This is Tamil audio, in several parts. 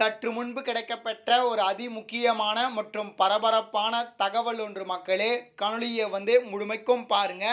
சற்று முன்பு கிடைக்கப்பெற்ற ஒரு அதிமுக்கியமான மற்றும் பரபரப்பான தகவல் ஒன்று மக்களே. காணொலியை வந்து முழுமைக்கும் பாருங்க.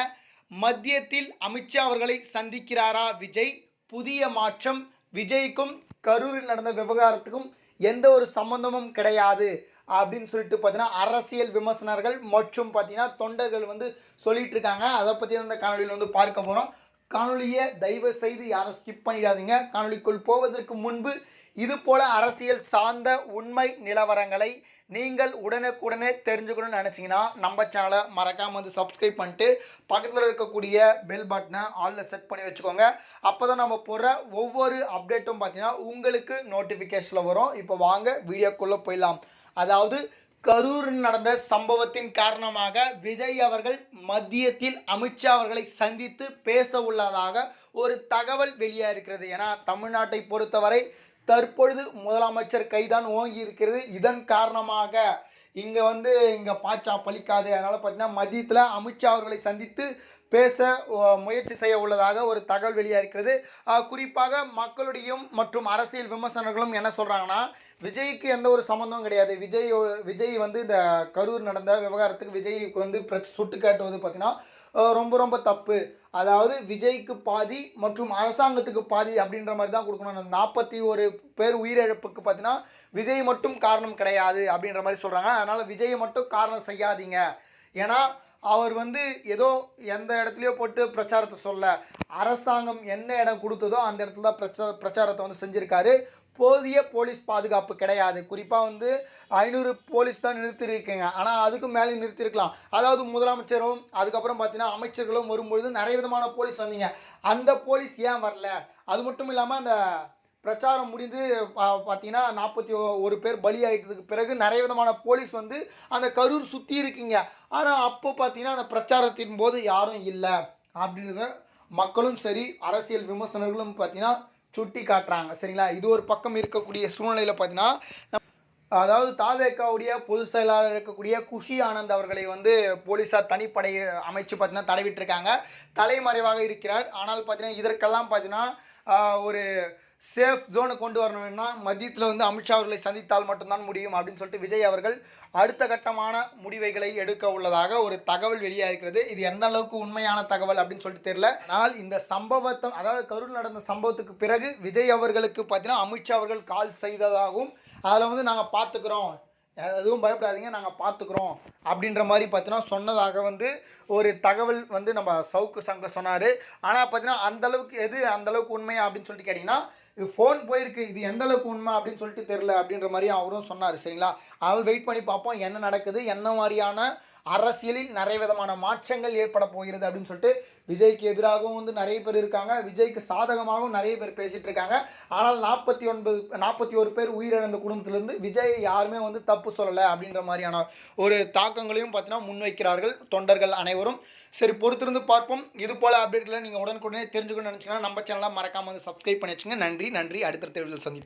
மத்தியத்தில் அமித்ஷா அவர்களை சந்திக்கிறாரா விஜய்? புதிய மாற்றம். விஜய்க்கும் கரூரில் நடந்த விவகாரத்துக்கும் எந்த ஒரு சம்பந்தமும் கிடையாது அப்படின்னு சொல்லிட்டு பார்த்தீங்கன்னா அரசியல் விமர்சனர்கள் மற்றும் பார்த்தீங்கன்னா தொண்டர்கள் வந்து சொல்லிட்டு இருக்காங்க. அதை பற்றி அந்த காணொலியில் வந்து பார்க்க போகிறோம் காணொலியை தயவு செய்து யாரும் ஸ்கிப் பண்ணிடாதீங்க. காணொலிக்குள் போவதற்கு முன்பு இது போல அரசியல் சார்ந்த உண்மை நிலவரங்களை நீங்கள் உடனுக்குடனே தெரிஞ்சுக்கணும்னு நினச்சிங்கன்னா நம்ம சேனலை மறக்காமல் வந்து சப்ஸ்கிரைப் பண்ணிட்டு பக்கத்தில் இருக்கக்கூடிய பெல் பட்டனை ஆலில் செட் பண்ணி வச்சுக்கோங்க. அப்போ தான் நம்ம போடுற ஒவ்வொரு அப்டேட்டும் பார்த்தீங்கன்னா உங்களுக்கு நோட்டிஃபிகேஷனில் வரும். இப்போ வாங்க வீடியோக்குள்ளே போயிடலாம். அதாவது கரூரில் நடந்த சம்பவத்தின் காரணமாக விஜய் அவர்கள் மத்தியத்தில் அமித்ஷா அவர்களை சந்தித்து பேச உள்ளதாக ஒரு தகவல் வெளியாக இருக்கிறது ஏன்னா தமிழ்நாட்டை பொறுத்தவரை தற்பொழுது முதலமைச்சர் கைதான் ஓங்கி இருக்கிறது. இதன் காரணமாக இங்கே வந்து இங்கே பாச்சா பலிக்காது அதனால் பார்த்தீங்கன்னா மதியத்தில் அமித்ஷா அவர்களை சந்தித்து பேச முயற்சி செய்ய உள்ளதாக ஒரு தகவல் வெளியாக இருக்கிறது. குறிப்பாக மக்களுடையும் மற்றும் அரசியல் விமர்சனர்களும் என்ன சொல்கிறாங்கன்னா விஜய்க்கு எந்த ஒரு சம்மந்தமும் கிடையாது. விஜய் விஜய் வந்து இந்த கரூர் நடந்த விவகாரத்துக்கு விஜய்க்கு வந்து பிரச்ச சுட்டு காட்டுவது பார்த்தீங்கன்னா ரொம்ப ரொம்ப தப்பு. அதாவது விஜய்க்கு பாதி மற்றும் அரசாங்கத்துக்கு பாதி அப்படின்ற மாதிரி தான் கொடுக்கணும். அந்த நாற்பத்தி ஒரு பேர் உயிரிழப்புக்கு பார்த்தீங்கன்னா விஜய் மட்டும் காரணம் கிடையாது அப்படின்ற மாதிரி சொல்கிறாங்க அதனால் விஜயை மட்டும் காரணம் செய்யாதீங்க. ஏன்னா அவர் வந்து ஏதோ எந்த இடத்துலையோ போட்டு பிரச்சாரத்தை சொல்ல அரசாங்கம் என்ன இடம் கொடுத்ததோ அந்த இடத்துல தான் பிரச்சா பிரச்சாரத்தை வந்து செஞ்சுருக்காரு. போதிய போலீஸ் பாதுகாப்பு கிடையாது. குறிப்பாக வந்து ஐநூறு போலீஸ் தான் நிறுத்தியிருக்கீங்க. ஆனால் அதுக்கு மேலே நிறுத்திருக்கலாம் அதாவது முதலமைச்சரும் அதுக்கப்புறம் பார்த்தீங்கன்னா அமைச்சர்களும் வரும்பொழுது நிறைய விதமான போலீஸ் வந்தீங்க. அந்த போலீஸ் ஏன் வரல? அது மட்டும் இல்லாமல் அந்த பிரச்சாரம் முடிந்து பா- பார்த்தீங்கன்னா நாற்பத்தி ஒரு பேர் பலி ஆகிட்டதுக்கு பிறகு நிறைய விதமான போலீஸ் வந்து அந்த கரூர் சுற்றி இருக்கீங்க. ஆனால் அப்போ பார்த்தீங்கன்னா அந்த பிரச்சாரத்தின் போது யாரும் இல்லை. அப்படின்றத மக்களும் சரி அரசியல் விமர்சனர்களும் பார்த்தீங்கன்னா சுட்டி காட்டுறாங்க. சரிங்களா? இது ஒரு பக்கம் இருக்கக்கூடிய சூழ்நிலையில் பார்த்தீங்கன்னா நம்- அதாவது தாவேக்காவுடைய பொதுச் செயலாளர் இருக்கக்கூடிய குஷி ஆனந்த் அவர்களை வந்து போலீஸார் தனிப்படை அமைச்சு பார்த்தீங்கன்னா தடவிட்டிருக்காங்க தலைமறைவாக இருக்கிறார். ஆனால் பார்த்தீங்கன்னா இதற்கெல்லாம் பார்த்தீங்கன்னா ஒரு சேஃப் ஜோனை கொண்டு வரணும்னா மத்தியத்தில் வந்து அமித்ஷா அவர்களை சந்தித்தால் மட்டும்தான் முடியும் அப்படின்னு சொல்லிட்டு விஜய் அவர்கள் அடுத்த கட்டமான முடிவுகளை எடுக்க உள்ளதாக ஒரு தகவல் வெளியாக இருக்கிறது இது எந்த அளவுக்கு உண்மையான தகவல் அப்படின்னு சொல்லிட்டு தெரியல. ஆனால் இந்த சம்பவத்தை அதாவது கரூர் நடந்த சம்பவத்துக்கு பிறகு விஜய் அவர்களுக்கு பார்த்தீங்கன்னா அமித்ஷா அவர்கள் கால் செய்ததாகவும் அதில் வந்து நாங்கள் பார்த்துக்குறோம் எதுவும் பயப்படாதீங்க நாங்கள் பார்த்துக்குறோம் அப்படின்ற மாதிரி பார்த்தீங்கன்னா சொன்னதாக வந்து ஒரு தகவல் வந்து நம்ம சவுக்கு சங்க சொன்னார். ஆனால் பார்த்தீங்கன்னா அந்த அளவுக்கு எது அந்த அளவுக்கு உண்மையா அப்படின்னு சொல்லிட்டு கேட்டிங்கன்னா இது ஃபோன் போயிருக்கு இது எந்த அளவுக்கு உண்மை அப்படின்னு சொல்லிட்டு தெரில அப்படின்ற மாதிரி அவரும் சொன்னார் சரிங்களா? அதனால் வெயிட் பண்ணி பார்ப்போம் என்ன நடக்குது என்ன மாதிரியான அரசியலில் நிறைய விதமான மாற்றங்கள் ஏற்பட போகிறது அப்படின்னு சொல்லிட்டு விஜய்க்கு எதிராகவும் வந்து நிறைய பேர் இருக்காங்க. விஜய்க்கு சாதகமாகவும் நிறைய பேர் பேசிட்டு இருக்காங்க. ஆனால் நாற்பத்தி ஒன்பது நாற்பத்தி ஒரு பேர் உயிரிழந்த குடும்பத்திலிருந்து விஜய் யாருமே வந்து தப்பு சொல்லலை அப்படின்ற மாதிரியான ஒரு தாக்கங்களையும் பார்த்தீங்கன்னா முன்வைக்கிறார்கள் தொண்டர்கள் அனைவரும். சரி பொறுத்திருந்து பார்ப்போம். இது போல அப்டேட்களை நீங்கள் உடனுக்குடனே தெரிஞ்சுக்கணும்னு நினச்சிங்கன்னா நம்ம சேனலாக மறக்காம வந்து சப்ஸ்கிரைப் பண்ணி வச்சுங்க. நன்றி நன்றி. அடுத்த தேர்தல் சந்திப்போம்.